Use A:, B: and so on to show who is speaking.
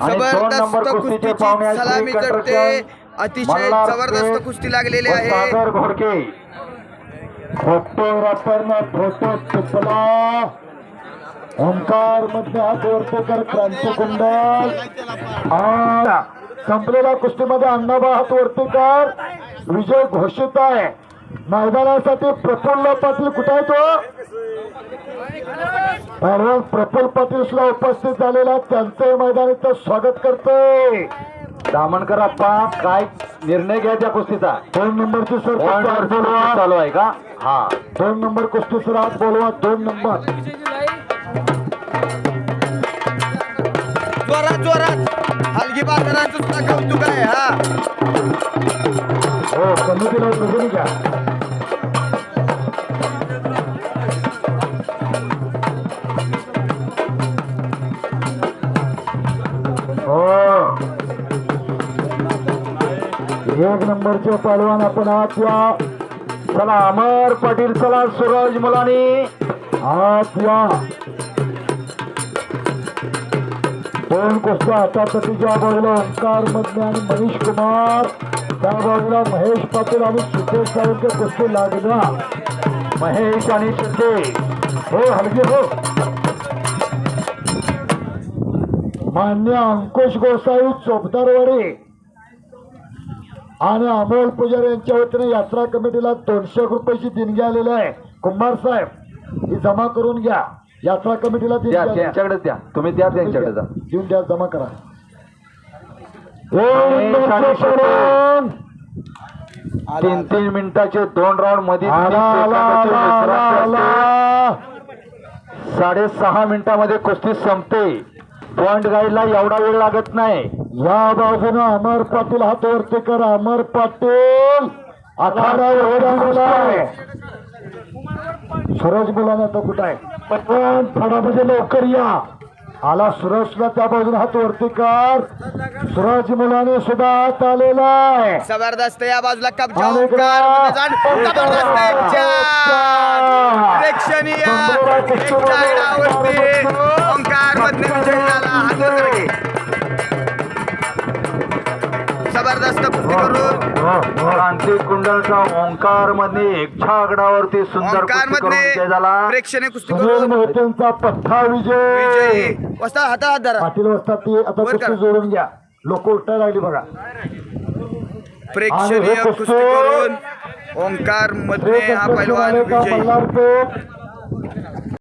A: आणि दोन
B: जबरदस्त
A: नंबर कुस्तीचे
B: सलामी चढते. अतिशय जबरदस्त कुस्ती लागलेली आहे.
A: फोटोग्राफरना फोटो ओंकार क्रांती कुंडल. संपलेल्या कुस्तीमध्ये अण्णाबा हात वरतेकर विजय घोषित आहे. मैदानासाठी प्रफुल्ल पाटील कुठे आहे तो? पहलवान प्रफुल्ल पाटील सुद्धा उपस्थित झालेला त्यांचं मैदानाचं स्वागत करतोय. दामणकर अप्पा काय निर्णय घ्या त्या कुस्तीचा? दोन नंबरची सर बोलवा. चालू आहे का? हा. दोन नंबर कुस्ती सर आत बोलवा दोन नंबर.
B: जोरात जोरात. हलगी बाजारांचं सुद्धा कौतुक आहे हा.
A: हो कमिटीला बघून घ्या. हो. एक नंबरचे पहलवान आपण आहात या. चला अमर पाटील चला सुरज मुलानी. आत या. दोन कुस्त्या हातासाठी ज्या बाजूला ओंकार मधले आणि मनीष कुमार त्या बाजूला महेश पाटील आणि सुकेश साहेबचे कुस्ती लागला महेश आणि सुके हो हलके हो. मान्य अंकुश गोसाई चोपदारवाडी आणि अमोल पुजारी यांच्या वतीने यात्रा कमिटीला दोनशे रुपयाची देणगी आलेली आहे. कुंभार साहेब ही जमा करून घ्या. यात्रा कमिटीला
C: द्या. त्यांच्याकडे द्या. तुम्ही द्या त्यांच्याकडे जा.
A: देऊन द्या जमा करा.
C: तीन तीन मिनिटाचे दोन राऊंडमध्ये. साडेसहा मिनिटामध्ये कुस्ती संपते. पॉइंट गाईडला एवढा वेळ लागत नाही.
A: या बाजूनं अमर पाटील हात वरती करा. अमर पाटील आहे सूरज मुलांना तो कुठं आहे? पण फडामध्ये लवकर या. आला सूरज सुद्धा त्या बाजूने हात वरती कर. सूरज मुलाने सुद्धा हात आलेला आहे.
B: जबरदस्त या बाजूला कब्जा मध्ये जाण. जबरदस्त. प्रेक्षणीय करून.
C: क्रांती कुंडलचा ओंकारमध्ये एकच्या आकडावरती सुंदर
B: ओंकार
C: झाला.
B: प्रेक्षणीय कुस्ती
A: सुनील
B: करून.
A: मोहितेंचा पठ्ठा विजय.
B: वस्ता हातात हात धरा.
A: पाटील वस्तात ती आता
B: वर
A: कुस्ती. जोडून घ्या. लोक उठायला लागली बघा.
B: प्रेक्षणीय
A: आणि हे
B: कुस्ती
A: कुस्ती-
B: करून ओंकार मधने हा
A: एक
B: पैलवान विजयी.
A: मल्हारपेठ